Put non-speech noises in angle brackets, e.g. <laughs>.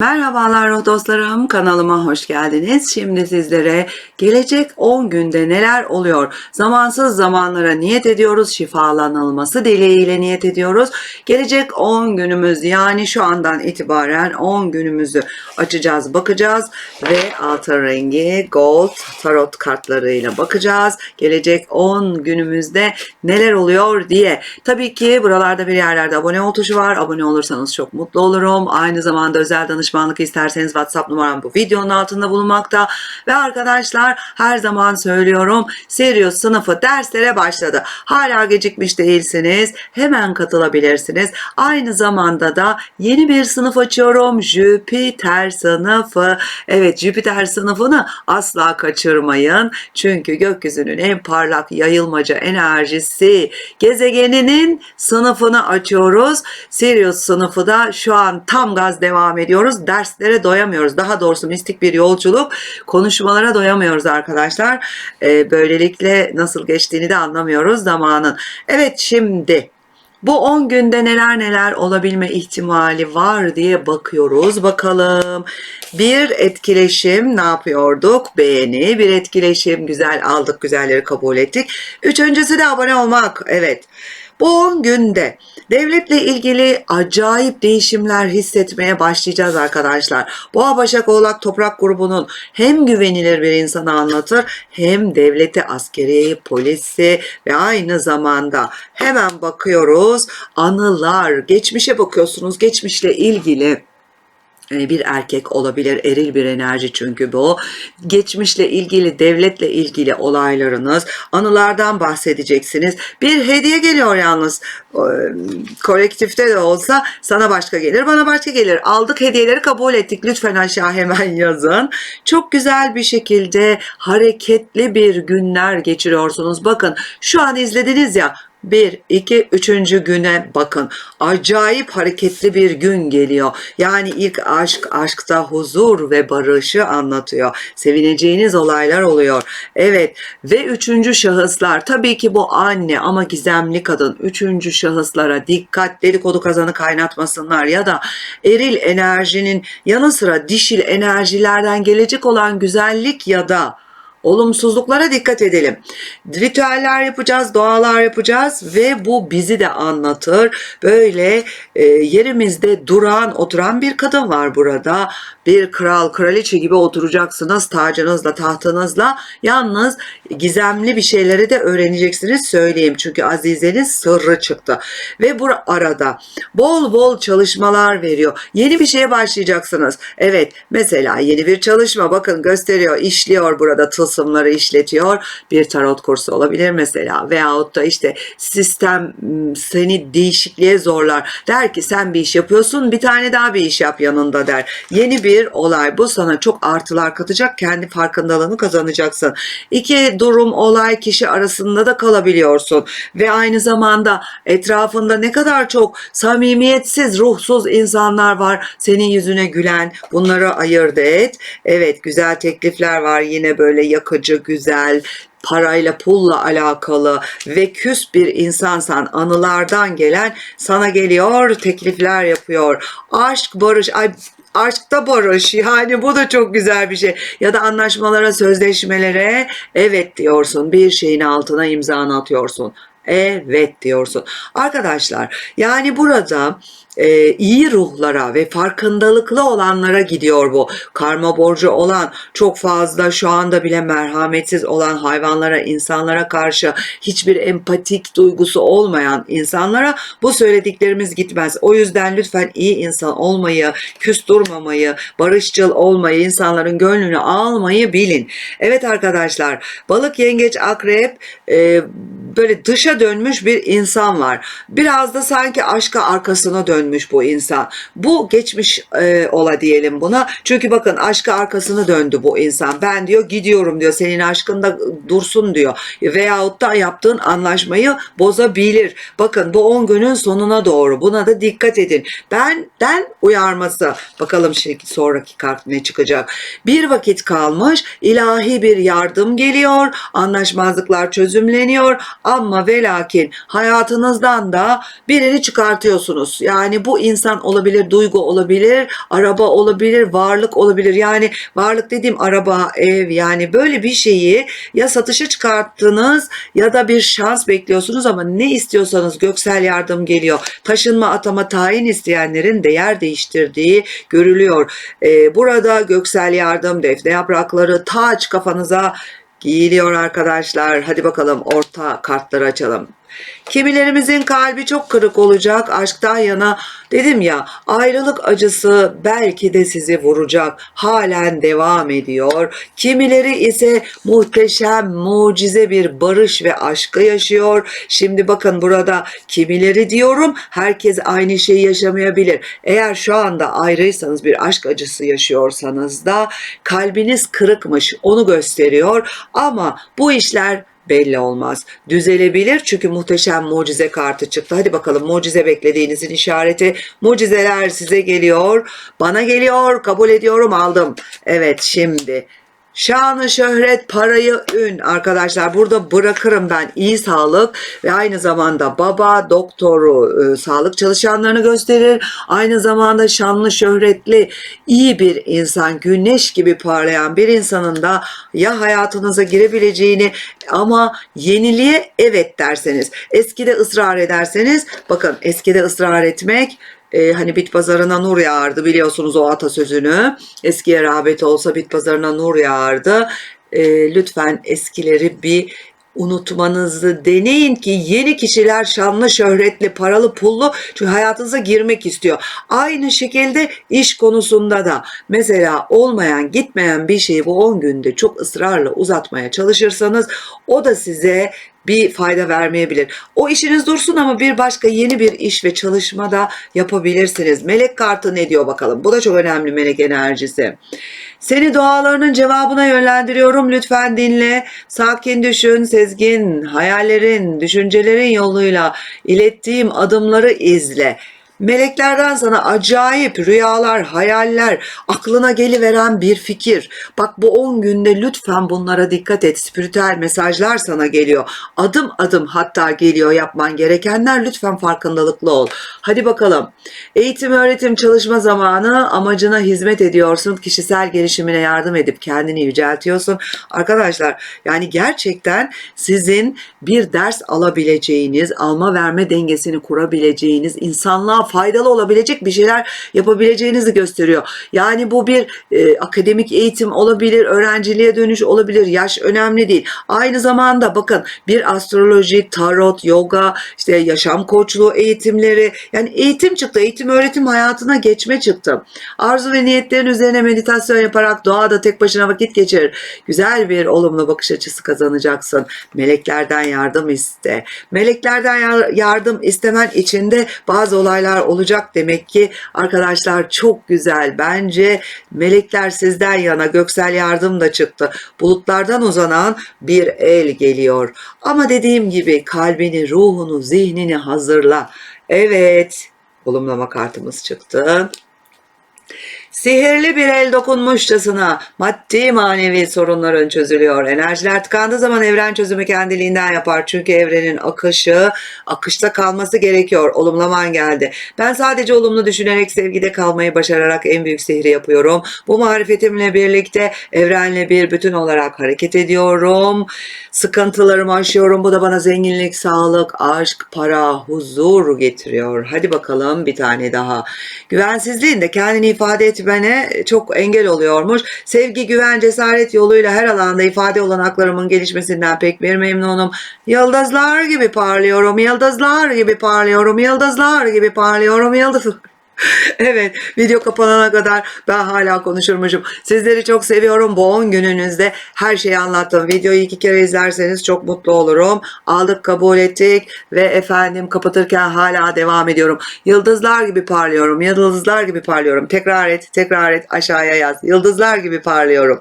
Merhabalar ruh dostlarım kanalıma hoş geldiniz. Şimdi sizlere gelecek 10 günde neler oluyor? Zamansız zamanlara niyet ediyoruz. Şifalanılması dileğiyle niyet ediyoruz. Gelecek 10 günümüz yani şu andan itibaren 10 günümüzü açacağız, bakacağız ve altın rengi gold tarot kartlarıyla bakacağız. Gelecek 10 günümüzde neler oluyor diye. Tabii ki buralarda bir yerlerde abone ol tuşu var. Abone olursanız çok mutlu olurum. Aynı zamanda özel danışmanlık isterseniz WhatsApp numaram bu videonun altında bulunmakta. Ve arkadaşlar her zaman söylüyorum Sirius sınıfı derslere başladı. Hala gecikmiş değilsiniz. Hemen katılabilirsiniz. Aynı zamanda da yeni bir sınıf açıyorum. Jüpiter sınıfı. Evet Jüpiter sınıfını asla kaçırmayın. Çünkü gökyüzünün en parlak yayılmaca enerjisi gezegeninin sınıfını açıyoruz. Sirius sınıfı da şu an tam gaz devam ediyoruz. Derslere doyamıyoruz. Daha doğrusu mistik bir yolculuk. Konuşmalara doyamıyoruz arkadaşlar. Ee, böylelikle nasıl geçtiğini de anlamıyoruz zamanın. Evet şimdi bu 10 günde neler neler olabilme ihtimali var diye bakıyoruz. Bakalım. Bir etkileşim ne yapıyorduk? Beğeni. Bir etkileşim güzel aldık, güzelleri kabul ettik. Üçüncüsü de abone olmak. Evet. Bu 10 günde devletle ilgili acayip değişimler hissetmeye başlayacağız arkadaşlar. Boğa Başak Oğlak Toprak grubunun hem güvenilir bir insanı anlatır hem devleti, askeriyeyi, polisi ve aynı zamanda hemen bakıyoruz anılar, geçmişe bakıyorsunuz. Geçmişle ilgili bir erkek olabilir, eril bir enerji çünkü bu. Geçmişle ilgili, devletle ilgili olaylarınız, anılardan bahsedeceksiniz. Bir hediye geliyor yalnız. E, Kolektifte de olsa sana başka gelir, bana başka gelir. Aldık hediyeleri kabul ettik. Lütfen aşağı hemen yazın. Çok güzel bir şekilde hareketli bir günler geçiriyorsunuz. Bakın şu an izlediniz ya bir, iki, üçüncü güne bakın. Acayip hareketli bir gün geliyor. Yani ilk aşk, aşkta huzur ve barışı anlatıyor. Sevineceğiniz olaylar oluyor. Evet ve üçüncü şahıslar tabii ki bu anne ama gizemli kadın. Üçüncü şahıslara dikkat dedikodu kazanı kaynatmasınlar ya da eril enerjinin yanı sıra dişil enerjilerden gelecek olan güzellik ya da olumsuzluklara dikkat edelim. Ritüeller yapacağız, dualar yapacağız ve bu bizi de anlatır. Böyle e, yerimizde duran, oturan bir kadın var burada. Bir kral, kraliçe gibi oturacaksınız tacınızla, tahtınızla. Yalnız gizemli bir şeyleri de öğreneceksiniz söyleyeyim. Çünkü Azize'nin sırrı çıktı. Ve bu arada bol bol çalışmalar veriyor. Yeni bir şeye başlayacaksınız. Evet mesela yeni bir çalışma bakın gösteriyor, işliyor burada tılsımları işletiyor. Bir tarot kursu olabilir mesela veyahut da işte sistem m, seni değişikliğe zorlar. Der ki sen bir iş yapıyorsun bir tane daha bir iş yap yanında der. Yeni bir olay bu sana çok artılar katacak kendi farkındalığını kazanacaksın. İki durum olay kişi arasında da kalabiliyorsun ve aynı zamanda etrafında ne kadar çok samimiyetsiz ruhsuz insanlar var senin yüzüne gülen bunları ayırt et. Evet güzel teklifler var yine böyle yakıcı güzel parayla pulla alakalı ve küs bir insansan anılardan gelen sana geliyor teklifler yapıyor. Aşk barış ay aşkta barış. Yani bu da çok güzel bir şey. Ya da anlaşmalara sözleşmelere evet diyorsun bir şeyin altına imzanı atıyorsun. Evet diyorsun. Arkadaşlar yani burada e, iyi ruhlara ve farkındalıklı olanlara gidiyor bu. Karma borcu olan, çok fazla şu anda bile merhametsiz olan hayvanlara, insanlara karşı hiçbir empatik duygusu olmayan insanlara bu söylediklerimiz gitmez. O yüzden lütfen iyi insan olmayı, küs barışçıl olmayı, insanların gönlünü almayı bilin. Evet arkadaşlar, balık, yengeç, akrep e, böyle dışa dönmüş bir insan var. Biraz da sanki aşka arkasına dönmüş bu insan. Bu geçmiş e, ola diyelim buna. Çünkü bakın aşka arkasını döndü bu insan. Ben diyor gidiyorum diyor. Senin aşkında dursun diyor. Veyahut da yaptığın anlaşmayı bozabilir. Bakın bu 10 günün sonuna doğru. Buna da dikkat edin. Benden uyarması. Bakalım şimdi sonraki kart ne çıkacak. Bir vakit kalmış. ilahi bir yardım geliyor. Anlaşmazlıklar çözümleniyor. Ama ve lakin hayatınızdan da birini çıkartıyorsunuz. Yani Yani bu insan olabilir, duygu olabilir, araba olabilir, varlık olabilir. Yani varlık dediğim araba, ev yani böyle bir şeyi ya satışa çıkarttınız ya da bir şans bekliyorsunuz ama ne istiyorsanız göksel yardım geliyor. Taşınma, atama, tayin isteyenlerin değer değiştirdiği görülüyor. Ee, burada göksel yardım, defne yaprakları, taç kafanıza giyiliyor arkadaşlar. Hadi bakalım orta kartları açalım. Kimilerimizin kalbi çok kırık olacak aşktan yana. Dedim ya ayrılık acısı belki de sizi vuracak. Halen devam ediyor. Kimileri ise muhteşem, mucize bir barış ve aşkı yaşıyor. Şimdi bakın burada kimileri diyorum herkes aynı şeyi yaşamayabilir. Eğer şu anda ayrıysanız bir aşk acısı yaşıyorsanız da kalbiniz kırıkmış onu gösteriyor. Ama bu işler belli olmaz. Düzelebilir çünkü muhteşem mucize kartı çıktı. Hadi bakalım mucize beklediğinizin işareti. Mucizeler size geliyor. Bana geliyor. Kabul ediyorum aldım. Evet şimdi Şanı, şöhret, parayı, ün arkadaşlar burada bırakırım ben iyi sağlık ve aynı zamanda baba, doktoru, e, sağlık çalışanlarını gösterir. Aynı zamanda şanlı, şöhretli, iyi bir insan, güneş gibi parlayan bir insanın da ya hayatınıza girebileceğini ama yeniliğe evet derseniz, eskide ısrar ederseniz bakın eskide ısrar etmek e, hani bit pazarına nur yağardı biliyorsunuz o atasözünü. Eskiye rağbet olsa bit pazarına nur yağardı. E, lütfen eskileri bir unutmanızı deneyin ki yeni kişiler şanlı, şöhretli, paralı, pullu çünkü hayatınıza girmek istiyor. Aynı şekilde iş konusunda da mesela olmayan, gitmeyen bir şeyi bu 10 günde çok ısrarla uzatmaya çalışırsanız o da size bir fayda vermeyebilir. O işiniz dursun ama bir başka yeni bir iş ve çalışma da yapabilirsiniz. Melek kartı ne diyor bakalım. Bu da çok önemli melek enerjisi. Seni dualarının cevabına yönlendiriyorum. Lütfen dinle. Sakin düşün, sezgin, hayallerin, düşüncelerin yoluyla ilettiğim adımları izle. Meleklerden sana acayip rüyalar, hayaller, aklına geliveren bir fikir. Bak bu 10 günde lütfen bunlara dikkat et. Spiritüel mesajlar sana geliyor. Adım adım hatta geliyor yapman gerekenler. Lütfen farkındalıklı ol. Hadi bakalım. Eğitim, öğretim, çalışma zamanı amacına hizmet ediyorsun. Kişisel gelişimine yardım edip kendini yüceltiyorsun. Arkadaşlar yani gerçekten sizin bir ders alabileceğiniz, alma verme dengesini kurabileceğiniz, insanlığa faydalı olabilecek bir şeyler yapabileceğinizi gösteriyor. Yani bu bir e, akademik eğitim olabilir, öğrenciliğe dönüş olabilir. Yaş önemli değil. Aynı zamanda bakın bir astroloji, tarot, yoga, işte yaşam koçluğu eğitimleri yani eğitim çıktı. Eğitim öğretim hayatına geçme çıktı. Arzu ve niyetlerin üzerine meditasyon yaparak doğada tek başına vakit geçir. Güzel bir olumlu bakış açısı kazanacaksın. Meleklerden yardım iste. Meleklerden yar- yardım istemen için de bazı olaylar olacak demek ki arkadaşlar çok güzel. Bence melekler sizden yana göksel yardım da çıktı. Bulutlardan uzanan bir el geliyor. Ama dediğim gibi kalbini, ruhunu, zihnini hazırla. Evet, olumlama kartımız çıktı. Sihirli bir el dokunmuşçasına maddi manevi sorunların çözülüyor. Enerjiler tıkandığı zaman evren çözümü kendiliğinden yapar. Çünkü evrenin akışı, akışta kalması gerekiyor. Olumlaman geldi. Ben sadece olumlu düşünerek sevgide kalmayı başararak en büyük sihri yapıyorum. Bu marifetimle birlikte evrenle bir bütün olarak hareket ediyorum. Sıkıntılarımı aşıyorum. Bu da bana zenginlik, sağlık, aşk, para, huzur getiriyor. Hadi bakalım bir tane daha. Güvensizliğin de kendini ifade etmene çok engel oluyormuş. Sevgi, güven, cesaret yoluyla her alanda ifade olanaklarımın gelişmesinden pek bir memnunum. Yıldızlar gibi parlıyorum, yıldızlar gibi parlıyorum, yıldızlar gibi parlıyorum, yıldız. <laughs> Evet video kapanana kadar ben hala konuşurmuşum. Sizleri çok seviyorum. Bu 10 gününüzde her şeyi anlattım. Videoyu iki kere izlerseniz çok mutlu olurum. Aldık kabul ettik ve efendim kapatırken hala devam ediyorum. Yıldızlar gibi parlıyorum. Yıldızlar gibi parlıyorum. Tekrar et tekrar et aşağıya yaz. Yıldızlar gibi parlıyorum.